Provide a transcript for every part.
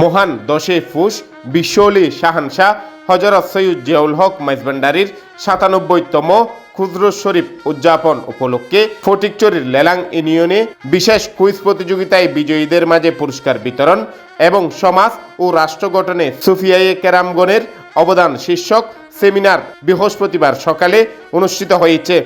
মহান দশে ফুস বিশ্বলি শাহানশাহ, হজরত সৈয়দ জিয়াউল হক মাইজবান্ডারির সাতানব্বইতম ক্ষুদ্র শরীফ উদযাপন উপলক্ষে ফটিকচুরির লেলাং ইউনিয়নে বিশেষ কুইজ প্রতিযোগিতায় বিজয়ীদের মাঝে পুরস্কার বিতরণ এবং সমাজ ও রাষ্ট্র গঠনে সুফিয়ায়ে কেরামগণের অবদান শীর্ষক সেমিনার বৃহস্পতিবার সকালে অনুষ্ঠিত হয়েছে।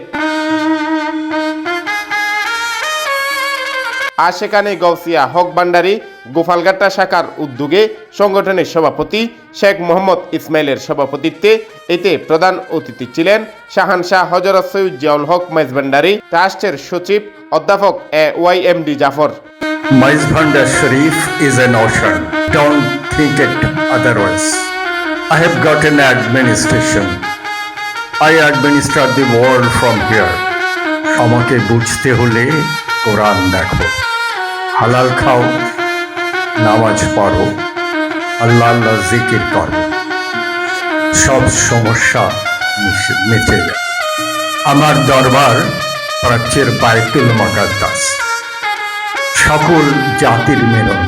আর সেখানে গৌসিয়া হক ভান্ডারী গোপালগাট্টা শাখার উদ্যোগে সংগঠনের সভাপতি শেখ মোহাম্মদ ইসমাইলের সভাপতিত্বে এতে প্রধান অতিথি ছিলেন শাহানশাহ হজরত সৈয়দ জিয়াউল হক মাইজভান্ডারী ট্রাস্টের সচিব অধ্যাপক A Y M D Zafar Maizbanda Sharif is an ocean. Don't think it otherwise. I have got an administration. I administer the world from here. আমাকে বুঝতে হলে কোরআন দেখো হালাল খাও নামাজ পড়ো আল্লাহ আল্লাহ জিকির করো সব সমস্যা মিটে যাবে আমার দরবার প্রাচ্যের বায়তুল মাকাদ্দাস সকল জাতির মিলন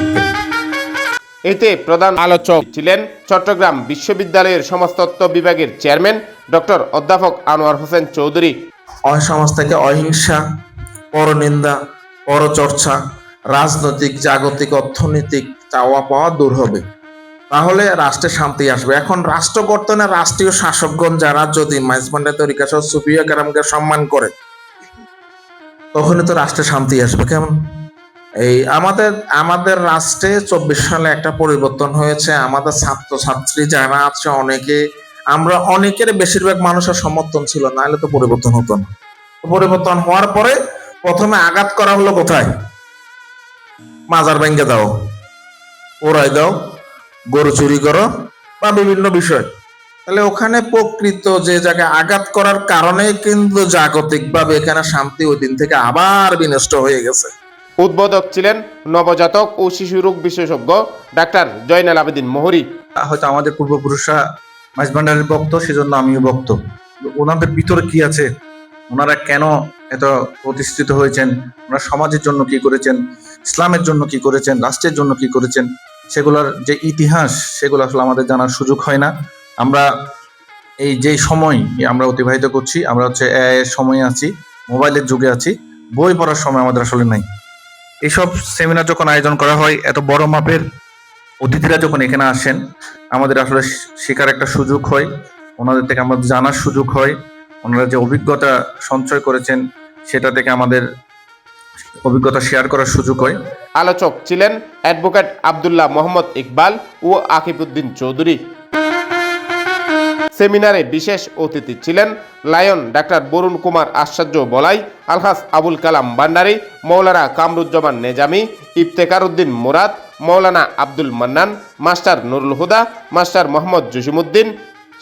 এতে প্রধান আলোচক ছিলেন চট্টগ্রাম বিশ্ববিদ্যালয়ের সমাজতত্ত্ব বিভাগের চেয়ারম্যান ডক্টর অধ্যাপক আনোয়ার হোসেন চৌধুরী। অসমাজ থেকে অহিংসা পরনিন্দা পরচর্চা রাজনৈতিক, জাগতিক, অর্থনৈতিক চাওয়া পাওয়া দূর হবে। তাহলে রাষ্ট্রে শান্তি আসবে। এখন রাষ্ট্র গঠনে রাষ্ট্রীয় শাসকগণ যারা, যদি মাইজমান্ডা তরিকা সহ সুফিয়া কারামকে সম্মান করে, তখনই তো রাষ্ট্রে শান্তি আসবে। কেমন? এই আমাদের আমাদের রাষ্ট্রে চব্বিশ সালে একটা পরিবর্তন হয়েছে। আমাদের ছাত্র ছাত্রী যারা আছে, অনেকে, আমরা অনেকের বেশিরভাগ মানুষের সমর্থন ছিল, নাহলে তো পরিবর্তন হতো না। পরিবর্তন হওয়ার পরে প্রথমে আঘাত করা হলো কোথায়? মাজার ভেঙ্গে দাও ওরাই দাও গরু চুরি করো বা বিভিন্ন বিষয়। তাহলে ওখানে প্রকৃত যে জায়গায় আঘাত করার কারণে কিন্তু জাগতিক ভাবে এখানে শান্তি ওই দিন থেকে আবার বিনষ্ট হয়ে গেছে। উদ্বোধক ছিলেন নবজাতক ও শিশু রোগ বিশেষজ্ঞ ডাক্তার জয়নাল আবেদিন মোহরি। হয়তো আমাদের পূর্বপুরুষরা মাইজ ভান্ডারের ভক্ত সেজন্য আমিও ভক্ত। ওনাদের ভিতরে কি আছে? ওনারা কেন এত প্রতিষ্ঠিত হয়েছেন? ওনারা সমাজের জন্য কি করেছেন? ইসলামের জন্য কি করেছেন, রাষ্ট্রের জন্য কি করেছেন, সেগুলোর যে ইতিহাস, সেগুলো আসলে আমাদের জানার সুযোগ হয় না। আমরা এই যে সময় আমরা অতিবাহিত করছি, আমরা হচ্ছে এর সময়ে আছি, মোবাইলের যুগে আছি, বই পড়ার সময় আমাদের আসলে নাই। এইসব সেমিনার যখন আয়োজন করা হয়, এত বড় মাপের অতিথিরা যখন এখানে আসেন, আমাদের আসলে শেখার একটা সুযোগ হয়, ওনাদের থেকে আমাদের জানার সুযোগ হয়, ওনারা যে অভিজ্ঞতা সঞ্চয় করেছেন, সেটা থেকে আমাদের অভিজ্ঞতা শেয়ার করার সুযোগ হয়। আলোচক ছিলেন অ্যাডভোকেট আবদুল্লাহ মোহাম্মদ ইকবাল ও আকিবউদ্দিন চৌধুরী। সেমিনারে বিশেষ অতিথি ছিলেন লায়ন ডাক্তার বরুণ কুমার আশ্চর্য বলাই আলহাস আবুল কালাম ভান্ডারী, মৌলানা কামরুজ্জামান নেজামি, ইফতেকার উদ্দিন মুরাদ, মৌলানা আব্দুল মান্নান, মাস্টার নুরুল হুদা, মাস্টার মোহাম্মদ জসিমুদ্দিন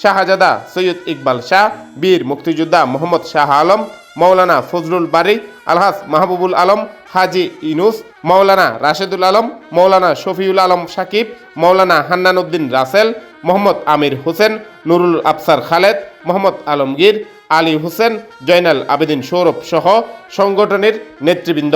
শাহজাদা সৈয়দ ইকবাল শাহ, বীর মুক্তিযোদ্ধা মোহাম্মদ শাহ আলম, মৌলানা ফজলুল বারি আলহাস মাহবুবুল আলম, হাজি ইনুস মৌলানা রাশেদুল আলম মৌলানা শফিউল আলম সাকিব মৌলানা হান্নান উদ্দিন রাসেল, মোহাম্মদ আমির হোসেন, নুরুল আফসার খালেদ, মোহাম্মদ আলমগীর, আলী হোসেন, জয়নাল আবেদিন সৌরভ সহ সংগঠনের নেতৃবৃন্দ।